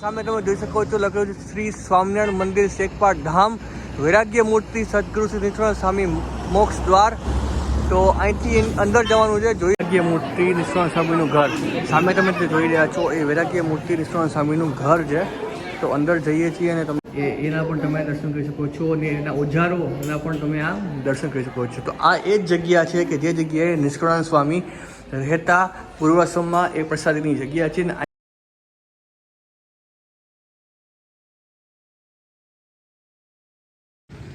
સામે તમે જોઈ શકો છો લખ્યું છે શ્રી સ્વામિનારાયણ મંદિર શેખપાટ ધામ, વૈરાગ્ય મૂર્તિ સદગુરુ શ્રી નિષ્ણાત સ્વામી મોક્ષ દ્વાર. તો અહીંથી અંદર જવાનું છે, જોઈ વૈરાગ્ય મૂર્તિ નિષ્ણાત સ્વામીનું ઘર. સામે તમે જે જોઈ રહ્યા છો, એ વૈરાગ્ય મૂર્તિ નિષ્ણાત સ્વામીનું ઘર છે. તો અંદર જઈએ છીએ અને તમે એ એના પણ તમે દર્શન કરી શકો છો અને એના ઓજારો એના પણ તમે આ દર્શન કરી શકો છો. તો આ એ જ જગ્યા છે કે જે જગ્યાએ નિષ્કળાન સ્વામી રહેતા પૂર્વાશ્રમમાં એ પ્રસાદીની જગ્યા છે ને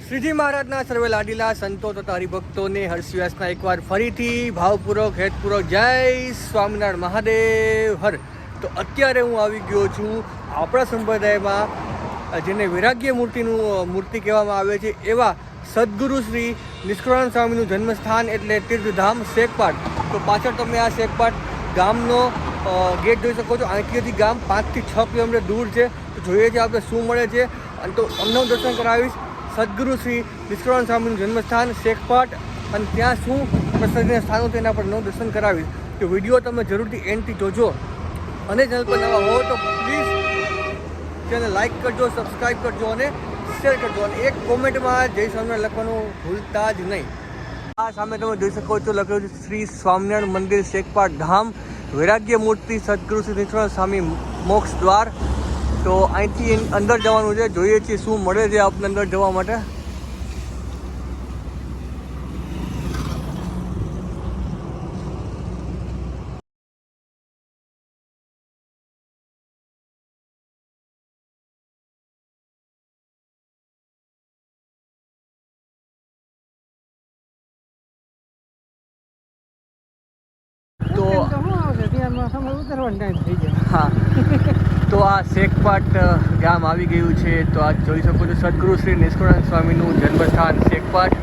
શ્રીજી મહારાજના સર્વે લાડીલા સંતો તથા હરિભક્તોને હર્ષવ્યાસના એકવાર ફરીથી ભાવપૂર્વક, હેતપૂર્વક જય સ્વામિનારાયણ મહાદેવ, હર. તો અત્યારે હું આવી ગયો છું આપણા સંપ્રદાયમાં, જેને વૈરાગ્ય મૂર્તિનું મૂર્તિ કહેવામાં આવે છે, એવા સદગુરુ શ્રી નિષ્કળાનંદ સ્વામીનું જન્મસ્થાન એટલે તીર્થધામ શેખપાટ. તો પાછળ તમે આ શેખપાટ ગામનો ગેટ જોઈ શકો છો. આંકીઓથી ગામ પાંચથી છ કિલોમીટર દૂર છે. તો જોઈએ છે આપણે શું મળે છે. અને તો અમને દર્શન કરાવીશ. સદગુરુ શ્રી નિષ્કળાનંદ સ્વામીનું જન્મસ્થાન, શેખપાટ. અને ત્યાં શું પ્રસંગના સ્થાનો તેના પર નવું દર્શન કરાવીશ. તો વીડિયો તમે જરૂરથી એન્ડથી જોજો. અને ચેનલ પર નવા હો તો પ્લીઝ ચેનલ લાઈક કરજો સબસ્ક્રાઈબ કરજો અને શેર કરજો. અને એક કોમેન્ટમાં જય સ્વામિનારાયણ લખવાનું ભૂલતા જ નહીં. આ સામે તમે જોઈ શકો છો લખ્યું છે શ્રી સ્વામિનારાયણ મંદિર, શેખપાટ ધામ. વૈરાગ્ય મૂર્તિ સદગુરુ શ્રી નિષ્ણાત સ્વામી મોક્ષ દ્વાર તો અહીંથી અંદર જવાનું છે. જોઈએ છીએ શું મળે છે આપણને અંદર જવા માટે. તો હા. તો આ શેખપાટ ગામ આવી ગયું છે. તો આ જોઈ શકો છો સદગુરુ શ્રી નિષ્કુળાનંદ સ્વામીનું જન્મસ્થાન શેખપાટ.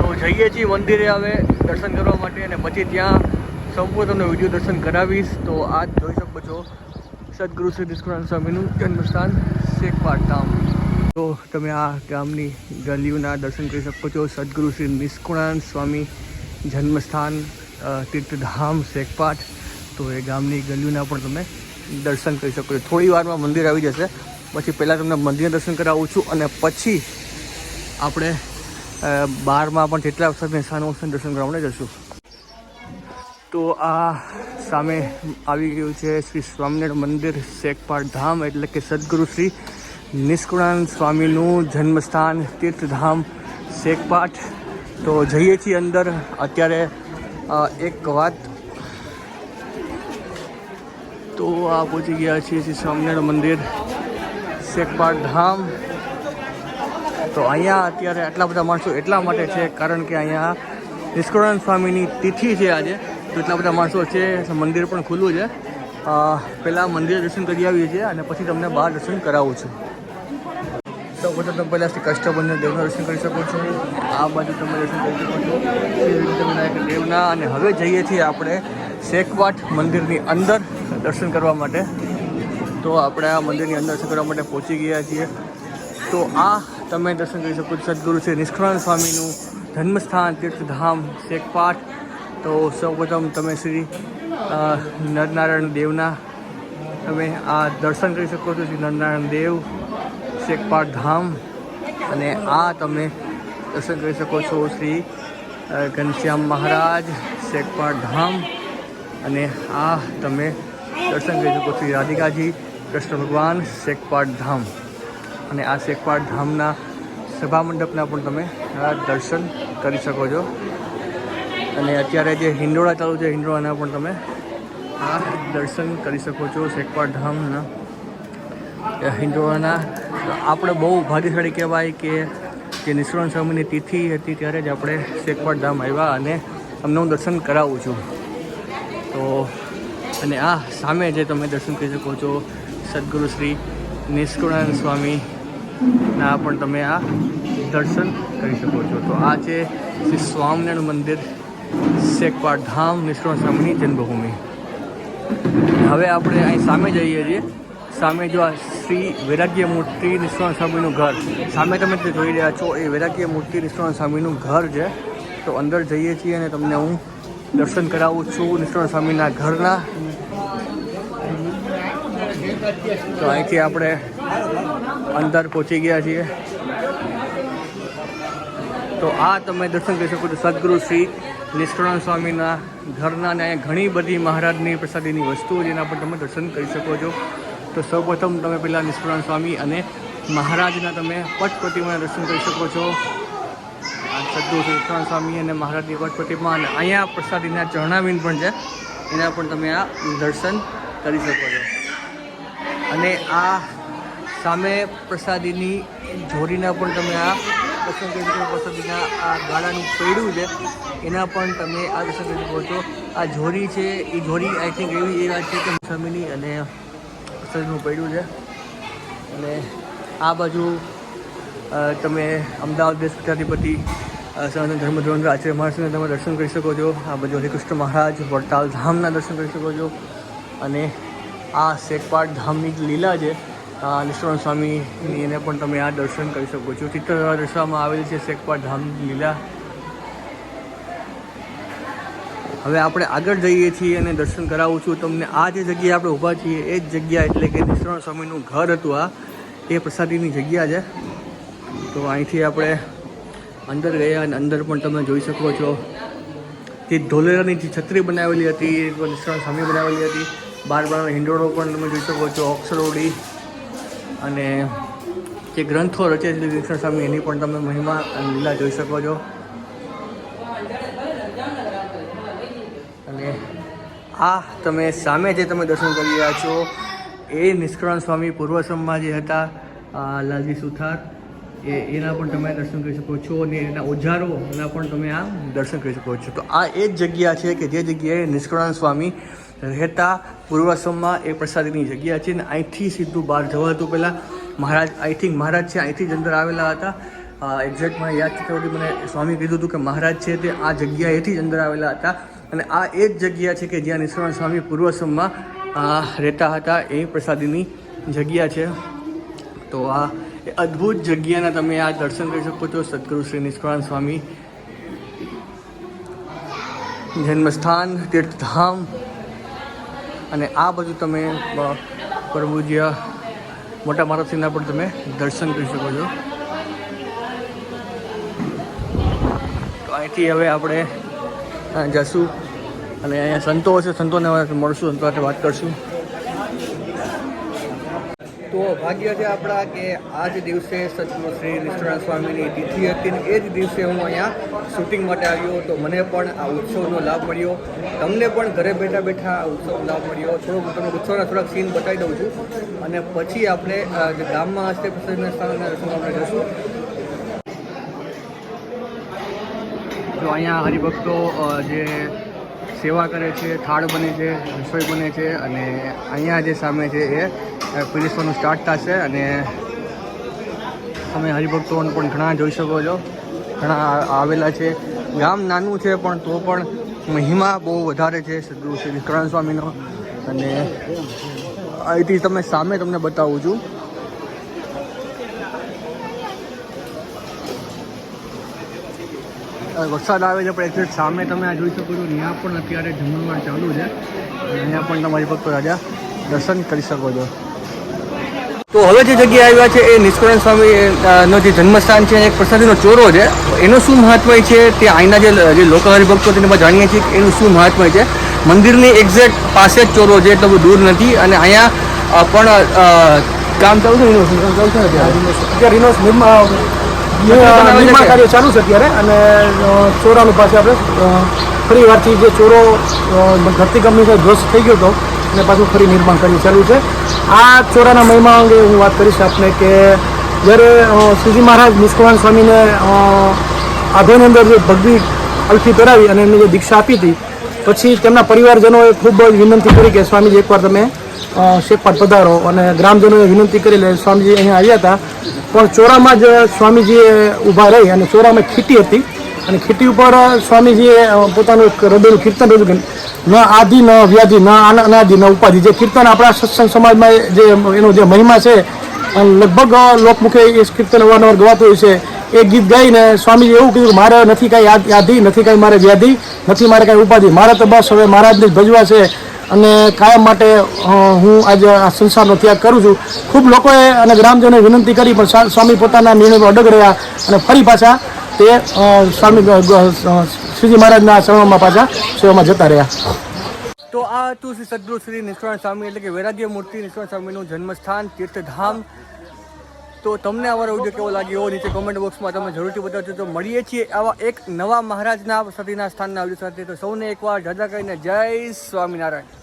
તો જઈએ છીએ મંદિરે હવે દર્શન કરવા માટે અને પછી ત્યાં સંપૂર્ણ તમને વીડિયો દર્શન કરાવીશ. તો આ જોઈ શકો છો સદગુરુ શ્રી નિષ્કુળાનંદ સ્વામીનું જન્મસ્થાન શેખપાટ ધામ. તો તમે આ ગામની ગલીઓના દર્શન કરી શકો છો. સદગુરુ શ્રી નિષ્કુળાનંદ સ્વામી જન્મસ્થાન તીર્થધામ શેખપાટ. તો એ ગામની ગલીઓના પણ તમે દર્શન કરી શકો છો. થોડી વારમાં મંદિર આવી જશે. પછી પહેલાં તમને મંદિરના દર્શન કરાવું છું અને પછી આપણે બારમાં પણ જેટલા વખત સ્થાનો છે દર્શન કરાવવાને જશું. તો આ સામે આવી ગયું છે શ્રી સ્વામિનારાયણ મંદિર શેખપાટ ધામ એટલે કે સદગુરુ શ્રી નિષ્કુળાનંદ સ્વામીનું જન્મસ્થાન તીર્થધામ શેખપાઠ તો જઈએ છીએ અંદર. અત્યારે એક વાત તો આ પહોંચી ગયા છીએ શ્રી સ્વામિનારાયણ મંદિર શેખપાટ ધામ. તો અહીંયા અત્યારે આટલા બધા માણસો એટલા માટે છે, કારણ કે અહીંયા નિષ્કળાનંદ સ્વામીની તિથિ છે આજે. તો એટલા બધા માણસો છે, મંદિર પણ ખુલ્લું છે. પહેલાં મંદિર દર્શન કરી આવીએ છીએ અને પછી તમને બહાર દર્શન કરાવું છું. તો બધા તમે પહેલાં શ્રી કષ્ટબંધન દેવના દર્શન કરી શકો છો. આ બાજુ તમે દર્શન કરી શકો છો. શ્રી વિઘ્નવિનાયક દેવના. અને હવે જઈએ છીએ આપણે શેખવાટ મંદિરની અંદર. દર્શન કરવા માટે. તો આપણે આ મંદિરની અંદર દર્શન કરવા માટે પહોંચી ગયા છીએ. તો આ તમે દર્શન કરી શકો છો. સદગુરુ શ્રી નિષ્કળાનંદ સ્વામીનું જન્મસ્થાન, તીર્થધામ શેખપાઠ તો સૌપ્રથમ તમે શ્રી નરનારાયણ દેવના તમે આ દર્શન કરી શકો છો. શ્રી નરનારાયણ દેવ, શેખપાટ ધામ. અને આ તમે દર્શન કરી શકો છો શ્રી ઘનશ્યામ મહારાજ શેખપાઠ ધામ. અને આ તમે દર્શન કરી શકો શ્રી રાધિકાજી, કૃષ્ણ ભગવાન શેખપાટ ધામ. અને આ શેખપાટ ધામના સભા મંડપના પણ તમે દર્શન કરી શકો છો. અને અત્યારે જે હિંડોળા ચાલુ છે, હિંડોળાના પણ તમે આ દર્શન કરી શકો છો શેખપાટ ધામના. હિંડોળાના, આપણે બહુ ભાગ્યશાળી કહેવાય કે જે નિષ્કળણ સ્વામીની તિથિ હતી ત્યારે જ આપણે શેખપાટ ધામ આવ્યા અને અમને હું દર્શન કરાવું છું. તો અને આ સામે જે તમે દર્શન કરી શકો છો, સદગુરુ શ્રી નિષ્કુળાનંદ સ્વામીના પણ તમે આ દર્શન કરી શકો છો. તો આ છે શ્રી સ્વામિનારાયણ મંદિર શેકવાડ ધામ, નિષ્કુળાનંદ સ્વામીની જન્મભૂમિ. હવે આપણે અહીં સામે જઈએ છીએ. સામે જો આ શ્રી વૈરાગ્ય મૂર્તિ નિષ્ણાત સ્વામીનું ઘર, સામે તમે જે જોઈ રહ્યા છો, એ વૈરાગ્ય મૂર્તિ નિષ્ણાત સ્વામીનું ઘર છે. તો અંદર જઈએ છીએ અને તમને હું દર્શન કરાવું છું નિષ્ણાત સ્વામીના ઘરના તો અહીંથી આપણે અંદર પહોંચી ગયા છીએ. તો આ તમે દર્શન કરી શકો છો સદગુરુ શ્રી નિષ્કળાનંદ સ્વામીના ઘરના અને અહીંયા ઘણી બધી મહારાજની પ્રસાદીની વસ્તુઓ જેના પર તમે દર્શન કરી શકો છો. તો સૌપ્રથમ તમે પહેલાં નિષ્કળાનંદ સ્વામી અને મહારાજના તમે પટ પ્રતિમાના દર્શન કરી શકો છો. સદગુરુ શ્રી સ્વામી અને મહારાજની પટ પ્રતિમા અને અહીંયા પ્રસાદીના ચરણાવીન પણ છે. એના પણ તમે આ દર્શન કરી શકો છો. અને આ સામે પ્રસાદીની જોડીના પણ તમે આ દર્શન કરી શકો પ્રસાદીના આ ગાળાનું પૈડું છે એના પણ તમે આ દર્શન કરી શકો છો. આ જોરી છે એ જોરી આઈ થિંક એવી એ વાત છે કે સ્વામીની અને પ્રસાદીનું પૈડું છે. અને આ બાજુ તમે અમદાવાદ દેશ અ, સનાતન ધર્મ આચાર્ય મહારાજના તમે દર્શન કરી શકો છો. આ બાજુ હરિકૃષ્ણ મહારાજ વડતાલ ધામના દર્શન કરી શકો છો. અને આ શેખપાટ ધામની લીલા છે. નિષ્ઠાનંદ સ્વામીની એને પણ તમે આ દર્શન કરી શકો છો. ચિત્ર દર્શાવવામાં આવેલી છે શેખપાટ ધામની લીલા. હવે આપણે આગળ જઈએ છીએ અને દર્શન કરાવું છું. તમને આ જે જગ્યાએ આપણે ઊભા છીએ એ જ જગ્યા એટલે કે નિષ્ઠાનંદ સ્વામીનું ઘર હતું આ. એ પ્રસાદીની જગ્યા છે. તો અહીંથી આપણે અંદર ગયા અને અંદર પણ તમે જોઈ શકો છો. તે ધોલેરાની જે છત્રી બનાવેલી હતી, એ નિષ્ણાત સ્વામી બનાવેલી હતી. બાર બારનો હિંડોળો પણ તમે જોઈ શકો છો, અક્ષરોડી અને જે ગ્રંથો રચે છે નિષ્ણાત સ્વામી એની પણ તમે મહિમા અને લીલા જોઈ શકો છો. અને આ તમે સામે જે તમે દર્શન કરી રહ્યા છો, એ નિષ્કરણ સ્વામી પૂર્વસમમાં જે હતા લાલજી સુથાર. એ, એના પણ તમે દર્શન કરી શકો છો અને એના ઓજારો એના પણ તમે આ દર્શન કરી શકો છો. તો આ એ જ જગ્યા છે કે જે જગ્યાએ નિષ્કળાનંદ સ્વામી રહેતા પૂર્વાશ્રમમાં એ પ્રસાદીની જગ્યા છે ને અહીંથી સીધું બહાર જવાતું પહેલાં. મહારાજ, આઈ થિંક મહારાજ છે, અહીંથી જ અંદર આવેલા હતા. એક્ઝેક્ટ મને યાદ છે મને સ્વામી કીધું હતું કે મહારાજ છે તે આ જગ્યાએથી જ અંદર આવેલા હતા. અને આ એ જ જગ્યા છે કે જ્યાં નિષ્કળાનંદ સ્વામી પૂર્વાશ્રમમાં રહેતા હતા, એ પ્રસાદીની જગ્યા છે. તો આ એ અદ્ભુત જગ્યાના તમે આ દર્શન કરી શકો છો, સદગુરુ શ્રી નિષ્કળાન સ્વામી જન્મસ્થાન, તીર્થધામ અને આ બધું તમે પ્રભુજીયા મોટા મારથીના પણ તમે દર્શન કરી શકો છો. તો અહીંથી હવે આપણે જશું. અને અહીંયા સંતો હશે, સંતોને મળશું, સંતો સાથે વાત કરશું. તો ભાગ્ય છે આપણા કે આ જ દિવસે સદગુરુ શ્રી નિષ્ઠાનંદ સ્વામીની તિથિ હતી એ જ દિવસે હું અહીંયા શૂટિંગ માટે આવ્યો તો મને પણ આ ઉત્સવનો લાભ મળ્યો. તમને પણ ઘરે બેઠા બેઠા આ ઉત્સવનો લાભ મળ્યો. થોડોક તમને ઉત્સવના થોડાક સીન બતાવી દઉં છું અને પછી આપણે જે ગામમાં હશે પ્રસન્ન સ્થાનના દર્શન આપણે જશું તો અહીંયા હરિભક્તો જે સેવા કરે છે, થાળ બને છે, રસોઈ બને છે અને અહીંયા જે સામે છે એ પીરસવાનું સ્ટાર્ટ થશે અને તમે હરિભક્તોને પણ ઘણા જોઈ શકો છો. ઘણા આવેલા છે. ગામ નાનું છે પણ તો પણ મહિમા બહુ વધારે છે, સદગુરુ શ્રી વિક્રાંત સ્વામીનો. અને અહીંથી તમે સામે તમને બતાવું છું. વરસાદ આવે છે, પણ એક્ઝેક્ટ સામે તમે આ જોઈ શકો છો ત્યાં પણ અત્યારે જમણવાર ચાલુ છે. અહીંયા પણ તમારી ભક્તો રાજા દર્શન કરી શકો છો. તો હવે જે જગ્યાએ આવ્યા છે એ નિષ્કળાનંદ સ્વામી નો જે જન્મસ્થાન છે એક પ્રસાદીનો ચોરો છે, એનું શું મહત્વ છે તે અહીંના જે લોકલ હરિભક્તો તેને જાણીએ છીએ કે એનું શું મહત્વ છે. મંદિરની એક્ઝેક્ટ પાસે જ ચોરો છે, એટલું દૂર નથી અને અહીંયા પણ કામ ચાલુ છે કામ ચાલુ છે ને? અત્યારે રિનોસ નિર્માણ? કાર્ય ચાલુ છે અત્યારે અને ચોરાનું પાસે આપણે ફરી વારથી જે ચોરો અ, ધરતીકંપની સાથે ધ્વસ્ત થઈ ગયો હતો અને પાછું ફરી નિર્માણ કાર્ય ચાલુ છે આ ચોરાના મહિમા અંગે હું વાત કરીશ આપને કે જ્યારે શ્રીજી મહારાજ નિષ્કવાન સ્વામીને આધોની અંદર જે ભગવી અલફી પહેરાવી અને એમને જે દીક્ષા આપી હતી પછી તેમના પરિવારજનોએ ખૂબ જ વિનંતી કરી કે સ્વામીજી એકવાર તમે શેખપાટ પધારો અને ગ્રામજનોએ વિનંતી કરી લે, સ્વામીજી અહીંયા આવ્યા હતા. પણ ચોરામાં જ સ્વામીજીએ ઊભા રહી અને ચોરામાં ખીટી હતી. અને ખીટી ઉપર સ્વામીજીએ પોતાનું એક હૃદયનું કીર્તન રજૂ કર્યું. ન આદિ, ન વ્યાધિ, ન અનાદિ, ન ઉપાધિ. જે કીર્તન આપણા સત્સંગ સમાજમાં જે, એનો જે મહિમા છે લગભગ લોકમુખે એ કીર્તન અવારનવાર ગવાતું હોય છે. એ ગીત ગાઈને સ્વામીજી એવું કીધું મારે નથી કાંઈ યાદ નથી કાંઈ મારે વ્યાધિ, નથી મારે કાંઈ ઉપાધિ. મારે તો બસ હવે મહારાજને ભજવા છે. અને કાયમ માટે હું આજે આ સંસારનો ત્યાગ કરું છું. ખૂબ લોકોએ અને ગ્રામજનોએ વિનંતી કરી, પણ સ્વામી પોતાના નિર્ણય અડગ રહ્યા અને ફરી પાછા તે સ્વામી શ્રીજી મહારાજના શરણમાં પાછા સેવામાં જતા રહ્યા. તો આ હતું શ્રી સદગુરુ શ્રી નિષ્કુળાનંદ સ્વામી એટલે કે વૈરાગ્ય મૂર્તિ નિષ્કુળાનંદ સ્વામીનું જન્મસ્થાન, તીર્થધામ. તો તમને અમારો વીડિયો કેવો લાગ્યો? નીચે કોમેન્ટ બોક્સમાં તમે જરૂરથી બતાવજો. તો મળીએ છીએ આવા એક નવા મહારાજના સતીના સ્થાનના વીડિયો સાથે. તો સૌને એકવાર જાજા કરીને જય સ્વામિનારાયણ.